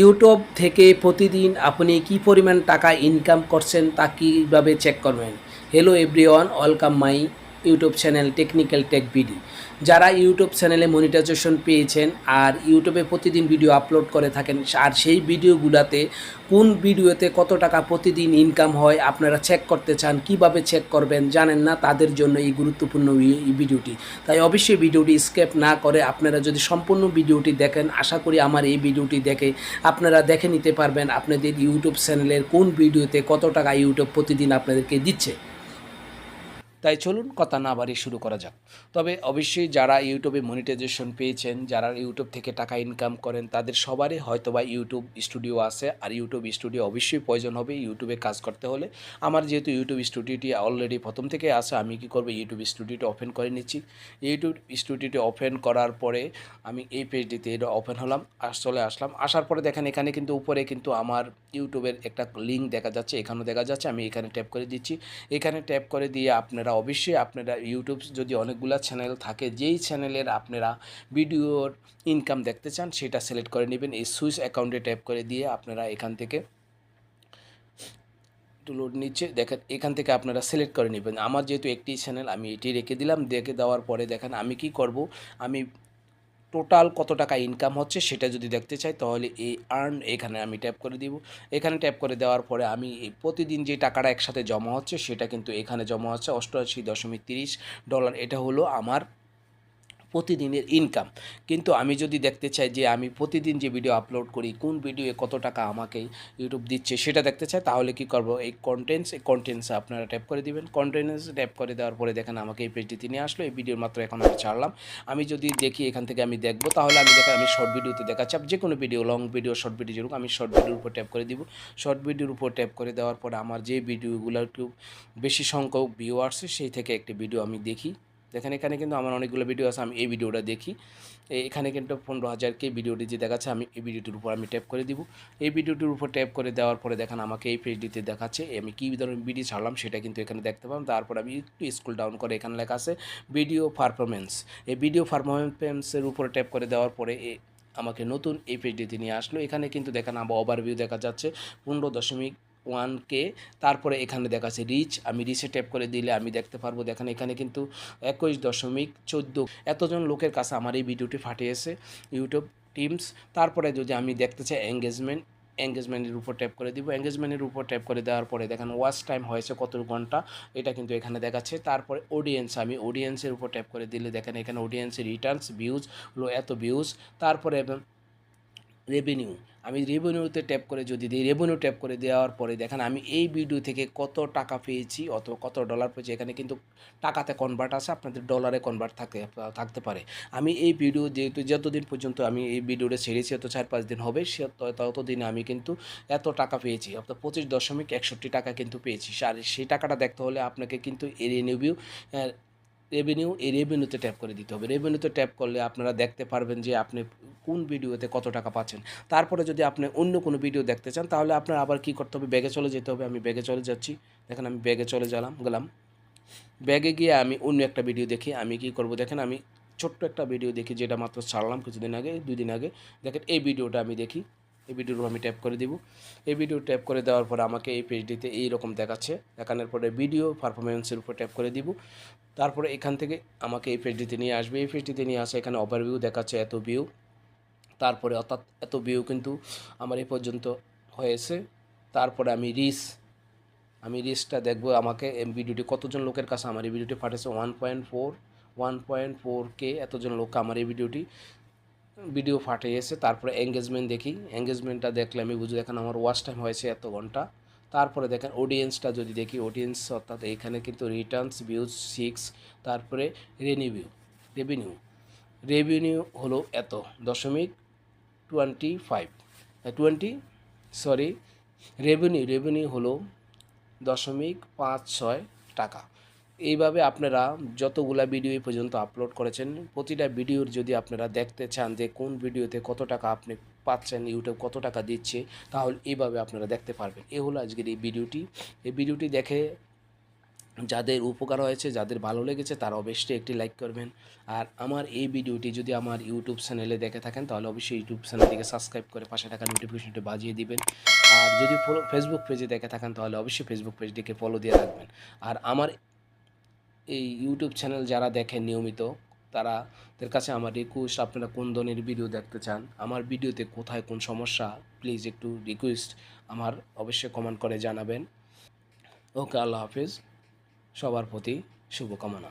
YouTube থেকে প্রতিদিন আপনি কি পরিমাণ টাকা ইনকাম করছেন তা কীভাবে চেক করবেন? Hello everyone welcome my YouTube channel technical tech BD. যারা ইউটিউব চ্যানেলে মনিটাইজেশন পেয়েছেন আর ইউটিউবে প্রতিদিন ভিডিও আপলোড করে থাকেন, আর সেই ভিডিওগুলোতে কোন ভিডিওতে কত টাকা প্রতিদিন ইনকাম হয়, আপনারা চেক করতে চান, কীভাবে চেক করবেন জানেন না, তাদের জন্য এই গুরুত্বপূর্ণ ভিডিওটি। তাই অবশ্যই ভিডিওটি স্কেপ না করে আপনারা যদি সম্পূর্ণ ভিডিওটি দেখেন, আশা করি আমার এই ভিডিওটি দেখে আপনারা দেখে নিতে পারবেন আপনাদের ইউটিউব চ্যানেলের কোন ভিডিওতে কত টাকা ইউটিউব প্রতিদিন আপনাদেরকে দিচ্ছে। তাই চলুন কথা না বাড়িয়ে শুরু করা যাক। তবে অবশ্যই যারা ইউটিউবে মনিটাইজেশন পেয়েছেন, যারা ইউটিউব থেকে টাকা ইনকাম করেন, তাদের সবারই হয়তোবা ইউটিউব স্টুডিও আছে। আর ইউটিউব স্টুডিও অবশ্যই প্রয়োজন হবে ইউটিউবে কাজ করতে হলে। আমার যেহেতু ইউটিউব স্টুডিওটি অলরেডি প্রথম থেকে আছে, আমি কি করব? ইউটিউব স্টুডিওটি ওপেন করে নিচ্ছি। ইউটিউব স্টুডিওটি ওপেন করার পরে আমি এই পেজটিতে এটা ওপেন হলাম আস চলে আসলাম। আসার পরে দেখেন এখানে কিন্তু উপরে কিন্তু আমার ইউটিউবের একটা লিঙ্ক দেখা যাচ্ছে, এখানেও দেখা যাচ্ছে, আমি এখানে ট্যাপ করে দিচ্ছি। এখানে ট্যাপ করে দিয়ে আপনারা অবশ্যই আপনারা ইউটিউব যদি অনেকগুলো চ্যানেল থাকে, যেই চ্যানেলের আপনারা ভিডিওর ইনকাম দেখতে চান, সেটা সিলেক্ট করে নেবেন। এই সুইচ অ্যাকাউন্টে ট্যাপ করে দিয়ে আপনারা এখান থেকে একটু লোড নিচ্ছে, দেখেন এখান থেকে আপনারা সিলেক্ট করে নেবেন। আমার যেহেতু একটি চ্যানেল আমি এটি রেখে দিলাম। রেখে দেওয়ার পরে দেখেন আমি কি করব? আমি টোটাল কত টাকা ইনকাম হচ্ছে সেটা যদি দেখতে চাই, তাহলে এই আর্ন এখানে আমি ট্যাপ করে দিব। এখানে ট্যাপ করে দেওয়ার পরে আমি প্রতিদিন যে টাকাটা একসাথে জমা হচ্ছে, সেটা কিন্তু এখানে জমা হচ্ছে। অষ্টআশি দশমিক তিরিশ ডলার এটা হলো আমার প্রতিদিনের ইনকাম কিন্তু আমি যদি দেখতে চাই যে আমি প্রতিদিন যে ভিডিও আপলোড করি, কোন ভিডিওয়ে কত টাকা আমাকে ইউটিউব দিচ্ছে সেটা দেখতে চাই, তাহলে কি করব? এই কন্টেন্টস এই কন্টেন্টসে আপনারা ট্যাপ করে দিবেন। কন্টেন্টস ট্যাপ করে দেওয়ার পরে দেখেন আমাকে এই পেজটিতে নিয়ে আসলো, এই ভিডিওর মাত্র এখন আমি ছাড়লাম। আমি যদি দেখি এখান থেকে আমি দেখব, তাহলে আমি দেখেন আমি শর্ট ভিডিওতে দেখাচ্ছি। যে কোনো video long video short video যেরকম, আমি শর্ট ভিডিওর উপর ট্যাপ করে দিব। শর্ট ভিডিওর উপর ট্যাপ করে দেওয়ার পরে আমার যে ভিডিওগুলো একটু বেশি সংখ্যক ভিউ আসছে, সেই থেকে একটি ভিডিও আমি দেখি। দেখেন, এখানে কিন্তু আমার অনেকগুলো ভিডিও আছে, আমি এই ভিডিওটা দেখি। এখানে কিন্তু পনেরো হাজারকে ভিডিওটি যে দেখাচ্ছে, আমি এই ভিডিওটির উপর আমি ট্যাপ করে দিব। এই ভিডিওটির উপর ট্যাপ করে দেওয়ার পরে দেখেন, আমাকে এই পেজটিতে দেখাচ্ছে আমি কী ধরনের ভিডিও ছাড়লাম সেটা কিন্তু এখানে দেখতে পাবেন। তারপর আমি একটু স্কুল ডাউন করে এখানে লেখা আছে ভিডিও পারফরমেন্স এই ভিডিও পারফরমেন্সের উপরে ট্যাপ করে দেওয়ার পরে আমাকে নতুন এই পেজটিতে নিয়ে আসলো। এখানে কিন্তু দেখেন, আমার ওভারভিউ দেখা যাচ্ছে, পনেরো দশমিক ওয়ান কে তারপরে এখানে দেখাচ্ছে রিচ আমি রিচে ট্যাপ করে দিলে আমি দেখতে পারব। দেখেন, এখানে কিন্তু একুশ দশমিক চোদ্দ এতজন লোকের কাছে আমার এই ভিডিওটি ফাটিয়েছে ইউটিউব টিমস তারপরে যদি আমি দেখতে চাই এঙ্গেজমেন্ট এঙ্গেজমেন্টের উপর ট্যাপ করে দিব। এঙ্গেজমেন্টের উপর ট্যাপ করে দেওয়ার পরে দেখেন ওয়াচ টাইম হয়েছে কত ঘণ্টা, এটা কিন্তু এখানে দেখাচ্ছে। তারপরে অডিয়েন্স আমি অডিয়েন্সের উপর ট্যাপ করে দিলে দেখেন, এখানে অডিয়েন্সের রিটার্নস ভিউজ হলো এত ভিউজ তারপরে রেভিনিউ আমি রেভিনিউতে ট্যাপ করে যদি দিই রেভিনিউ ট্যাপ করে দেওয়ার পরে দেখেন আমি এই ভিডিও থেকে কত টাকা পেয়েছি, অত কত ডলার পেয়েছি, এখানে কিন্তু টাকাতে কনভার্ট আছে, আপনাদের ডলারে কনভার্ট থাকতে থাকতে পারে। আমি এই ভিডিও যেহেতু যতদিন পর্যন্ত আমি এই ভিডিওটা ছেড়েছি, অত চার পাঁচ দিন হবে, সে ততদিনে আমি কিন্তু এত টাকা পেয়েছি, অর্থাৎ পঁচিশ দশমিক একষট্টি টাকা কিন্তু পেয়েছি। আর সেই টাকাটা দেখতে হলে আপনাকে কিন্তু এই রেভিনিউ রেভিনিউ এই রেভিনিউতে ট্যাপ করে দিতে হবে। রেভিনিউতে ট্যাপ করলে আপনারা দেখতে পারবেন যে আপনি কোন ভিডিওতে কত টাকা পাচ্ছেন। তারপরে যদি আপনি অন্য কোনো ভিডিও দেখতে চান, তাহলে আপনার আবার কি করতে হবে? ব্যাগে চলে যেতে হবে। আমি ব্যাগে চলে যাচ্ছি। দেখেন, আমি ব্যাগে চলে গেলাম গেলাম। ব্যাগে গিয়ে আমি অন্য একটা ভিডিও দেখি। আমি কি করব? দেখেন, আমি ছোট্ট একটা ভিডিও দেখি, যেটা মাত্র ছাড়লাম কিছুদিন আগে, দুই দিন আগে। দেখেন, এই ভিডিওটা আমি দেখি। এই ভিডিওর আমি ট্যাপ করে দিব। এই ভিডিও ট্যাপ করে দেওয়ার পরে আমাকে এই পেজটিতে এইরকম দেখাচ্ছে। দেখানোর পরে ভিডিও পারফরমেন্সের উপর ট্যাপ করে দিব। তারপরে এখান থেকে আমাকে এই পেজটিতে নিয়ে আসবে। এই পেজটিতে নিয়ে আসে এখানে ওভারভিউ দেখাচ্ছে এত ভিউ তারপরে অর্থাৎ এত ভিউ কিন্তু আমার এই পর্যন্ত হয়েছে। তারপরে আমি রিস আমি রিসটা দেখব আমাকে ভিডিওটি কতজন লোকের কাছে। আমার এই ভিডিওটি পাঠিয়েছে one point four one point four কে এতজন লোক আমার এই ভিডিওটি ভিডিও ফাটিয়েছে তারপরে এঙ্গেজমেন্ট দেখি। এঙ্গেজমেন্টটা দেখলে আমি বুঝি, দেখেন আমার ওয়াচ টাইম হয়েছে এত ঘণ্টা। তারপরে দেখেন অডিয়েন্সটা যদি দেখি অডিয়েন্স অর্থাৎ এখানে কিন্তু রিটার্নস ভিউজ সিক্স তারপরে রেনিভিউ রেভিনিউ রেভিনিউ হলো এত, দশমিক twenty five twenty sorry revenue revenue হলো দশমিক পাঁচ ছয় টাকা। এইভাবে আপনারা যতগুলা ভিডিও পর্যন্ত আপলোড করেছেন, প্রতিটা ভিডিওর যদি আপনারা দেখতে চান যে কোন ভিডিওতে কত টাকা আপনি পাচ্ছেন ইউটিউব কত টাকা দিচ্ছে, তাহলে এইভাবে আপনারা দেখতে পারবেন। এ হলো আজকের এই ভিডিওটি এই ভিডিওটি দেখে যাদের উপকার হয়েছে, যাদের ভালো লেগেছে, তারা অবশ্যই একটি লাইক করবেন। আর আমার এই ভিডিওটি যদি আমার ইউটিউব চ্যানেলে দেখে থাকেন, তাহলে অবশ্যই ইউটিউব চ্যানেলটিকে সাবস্ক্রাইব করে পাশে থাকা নোটিফিকেশনটি বাজিয়ে দিবেন। আর যদি ফেসবুক পেজে দেখে থাকেন, তাহলে অবশ্যই ফেসবুক পেজটিকে ফলো দিয়ে রাখবেন। আর আমার এই ইউটিউব চ্যানেল যারা দেখেন নিয়মিত, তারা তাদের কাছে আমার রিকোয়েস্ট আপনারা কোন ধরনের ভিডিও দেখতে চান, আমার ভিডিওতে কোথায় কোন সমস্যা প্লিজ একটু রিকোয়েস্ট আমার অবশ্যই কমেন্ট করে জানাবেন। ওকে, আল্লাহ হাফিজ, সবার প্রতি শুভকামনা।